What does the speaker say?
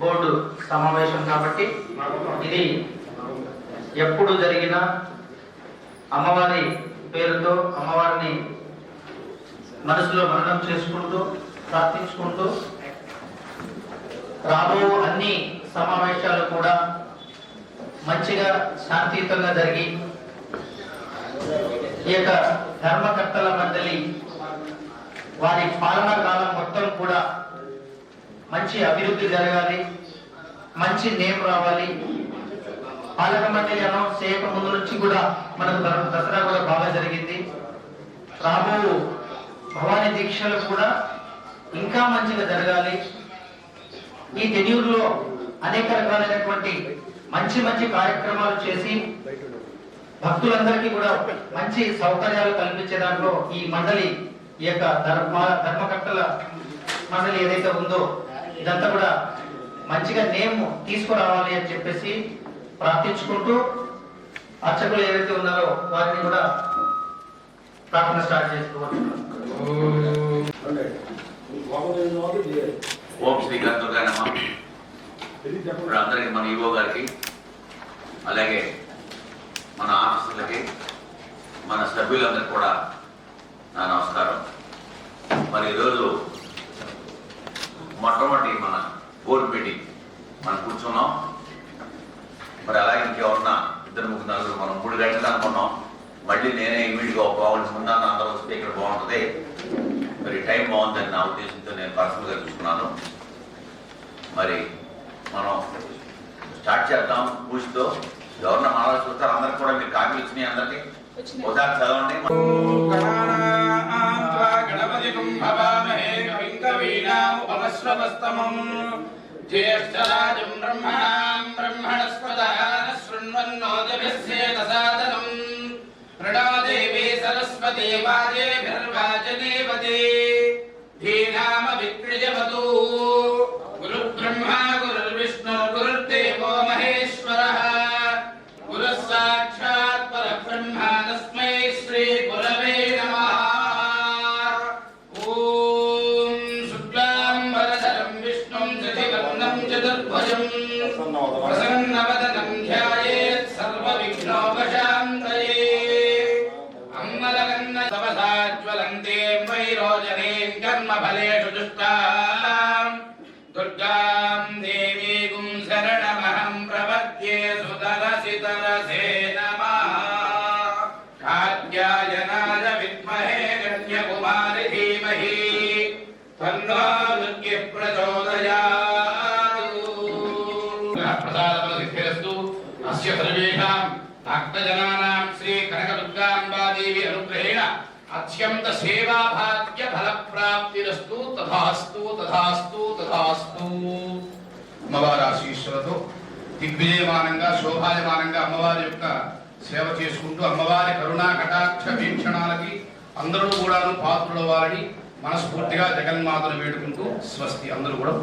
Board సమావేశం కాబట్టి ఇది ఎప్పుడు జరిగిన అమ్మవారి పేరుతో అమ్మవారిని మనసులో మననం చేసుకుంటూ ప్రార్థించుకుంటూ రాబో అన్ని సమావేశాలు కూడా మంచిగా శాంతియుతంగా జరిగి ఈ యొక్క ధర్మకర్తల మండలి వారి పాలనా కాలం మొత్తం కూడా మంచి అభివృద్ధి జరగాలి మంచి నేమ్ రావాలి. పాలక మండలి అనౌన్స్ చేయక ముందు నుంచి కూడా మనకు దసరా కూడా బాగా జరిగింది. రాబో భవానీ దీక్షలు కూడా ఇంకా మంచిగా జరగాలి. ఈ టెన్యూర్లో అనేక రకాలైనటువంటి మంచి మంచి కార్యక్రమాలు చేసి భక్తులందరికీ కూడా మంచి సౌకర్యాలు కల్పించే దాంట్లో ఈ మండలి ఈ యొక్క ధర్మ ధర్మకర్తల మండలి ఏదైతే ఉందో ఇదంతా కూడా మంచిగా నేమ్ తీసుకురావాలి అని చెప్పేసి ప్రార్థించుకుంటూ అర్చకులు ఏవైతే ఉన్నారో వారిని కూడా ప్రార్థన స్టార్ట్ చేసుకోవచ్చు ఓం శ్రీ గంతుగా నమ. ఇప్పుడు అందరికీ మన ఈవో గారికి అలాగే మన ఆఫీసులకి మన సభ్యులందరికీ కూడా నా నమస్కారం. మరి ఈరోజు మొట్టమొదటి మన బోర్డు మీటింగ్ మనం కూర్చున్నాం మరి అలాగే ఇంకెవరన్నా ఇద్దరు ముగ్గురు నలుగురు మనం మూడు గంటలు అనుకున్నాం. మళ్ళీ నేనే ఇమీడియట్గా ఒక బాగుంటుంది ఉన్నాను అందరూ వస్తే ఇక్కడ బాగుంటుంది. మరి టైం బాగుందని నా ఉద్దేశంతో నేను పర్సనల్గా చూసుకున్నాను. మరి మనం స్టార్ట్ చేద్దాం పూజతో ఎవరన్నా మనవాళ్ళు చూస్తారు? అందరికి కూడా మీరు కాపీ వచ్చినాయి అందరికి? ఒకసారి చదవండి. ज्येष्ठराजम् ब्रह्मणाम् ब्रह्मणस्पदः शृण्वन्नोदभिस्येतसादनम् प्रणा देवी सरस्वती वाजेभिर्वाच देवते ప్రసన్నవదనం ధ్యాయేత్ సర్వవిఘ్నోపశాంతయే అమ్మలగన్న తపసాజ్వలంతే వైరోజనేం కర్మఫలేషు దుష్టాం దుర్గాం దేవీగుం శరణమహం ప్రపద్యే సుతరసి నమః కాత్యాయనాయ విద్మహే కన్యకుమారి ధీమహి తన్నో దుర్గి అస్య సర్వేషాం శ్రీ కనకదుర్గాంబాదేవి అనుగ్రహేణ అత్యంత సేవాభాగ్య ఫలప్రాప్తిరస్తు తథాస్తు తథాస్తు తథాస్తు అమ్మవారి ఆశీస్సులతో దిగ్విజయమానంగా శోభాయమానంగా అమ్మవారి యొక్క సేవ చేసుకుంటూ అమ్మవారి కరుణా కటాక్ష వీక్షణాలకి అందరూ కూడాను పాత్రుల వారిని మనస్ఫూర్తిగా జగన్మాతను వేడుకుంటూ స్వస్తి అందరూ కూడా